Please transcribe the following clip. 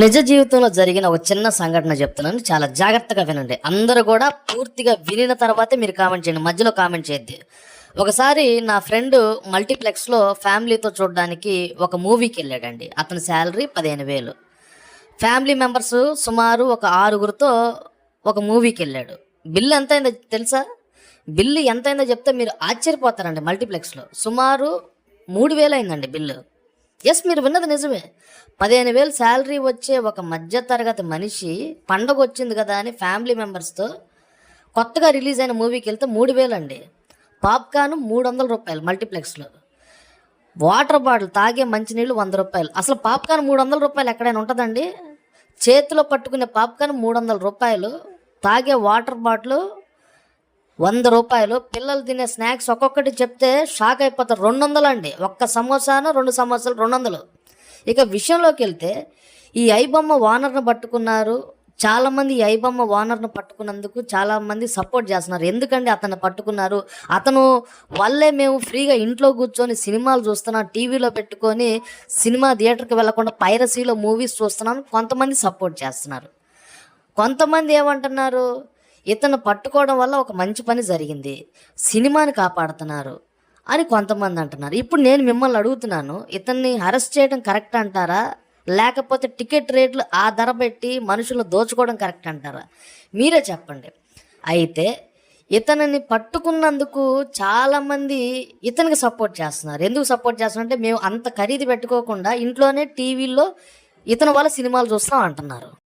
నిజ జీవితంలో జరిగిన ఒక చిన్న సంఘటన చెప్తున్నాను. చాలా జాగ్రత్తగా వినండి. అందరూ కూడా పూర్తిగా వినిన తర్వాతే మీరు కామెంట్ చేయండి. మధ్యలో కామెంట్ చేయద్ది. ఒకసారి నా ఫ్రెండ్ మల్టీప్లెక్స్లో ఫ్యామిలీతో చూడడానికి ఒక మూవీకి వెళ్ళాడండి. అతని శాలరీ పదిహేను వేలు. ఫ్యామిలీ మెంబర్స్ సుమారు ఒక ఆరుగురితో ఒక మూవీకి వెళ్ళాడు. బిల్లు ఎంత అయిందో తెలుసా? బిల్లు ఎంత అయిందో చెప్తే మీరు ఆశ్చర్యపోతారండి మల్టీప్లెక్స్లో సుమారు మూడు వేలు అయిందండి బిల్లు ఎస్ మీరు విన్నది నిజమే. పదిహేను వేలు శాలరీ వచ్చే ఒక మధ్యతరగతి మనిషి పండగ వచ్చింది కదా అని ఫ్యామిలీ మెంబర్స్తో కొత్తగా రిలీజ్ అయిన మూవీకి వెళ్తే మూడు వేలు అండి పాప్కార్న్ మూడు వందల రూపాయలు మల్టీప్లెక్స్లో వాటర్ బాటిల్ తాగే మంచినీళ్ళు వంద రూపాయలు. అసలు పాప్కార్న్ మూడు వందల రూపాయలు ఎక్కడైనా ఉంటుందండి? చేతిలో పట్టుకునే పాప్కార్న్ మూడు వందల రూపాయలు తాగే వాటర్ బాటిల్ వంద రూపాయలు పిల్లలు తినే స్నాక్స్ ఒక్కొక్కటి చెప్తే షాక్ అయిపోతారు. రెండు వందలు అండి. ఒక్క సమోసాను రెండు సమోసాలు రెండు వందలు ఇక విషయంలోకి వెళ్తే ఈ ఐబొమ్మ వానర్ను పట్టుకున్నారు. చాలామంది ఈ ఐబొమ్మ వానర్ను పట్టుకున్నందుకు చాలామంది సపోర్ట్ చేస్తున్నారు. ఎందుకంటే అతను పట్టుకున్నారు? అతను వల్లే మేము ఫ్రీగా ఇంట్లో కూర్చొని సినిమాలు చూస్తున్నాం టీవీలో పెట్టుకొని సినిమా థియేటర్కి వెళ్ళకుండా పైరసీలో మూవీస్ చూస్తున్నాం కొంతమంది సపోర్ట్ చేస్తున్నారు. కొంతమంది ఏమంటున్నారు? ఇతను పట్టుకోవడం వల్ల ఒక మంచి పని జరిగింది. సినిమాని కాపాడుతున్నారు అని కొంతమంది అంటున్నారు. ఇప్పుడు నేను మిమ్మల్ని అడుగుతున్నాను ఇతన్ని అరెస్ట్ చేయడం కరెక్ట్ అంటారా? లేకపోతే టికెట్ రేట్లు ఆ ధర పెట్టి మనుషులు దోచుకోవడం కరెక్ట్ అంటారా? మీరే చెప్పండి. అయితే ఇతనిని పట్టుకున్నందుకు చాలామంది ఇతనికి సపోర్ట్ చేస్తున్నారు. ఎందుకు సపోర్ట్ చేస్తున్నారంటే మేము అంత ఖరీదు పెట్టుకోకుండా ఇంట్లోనే టీవీల్లో ఇతని వల్ల సినిమాలు చూస్తాం అంటున్నారు.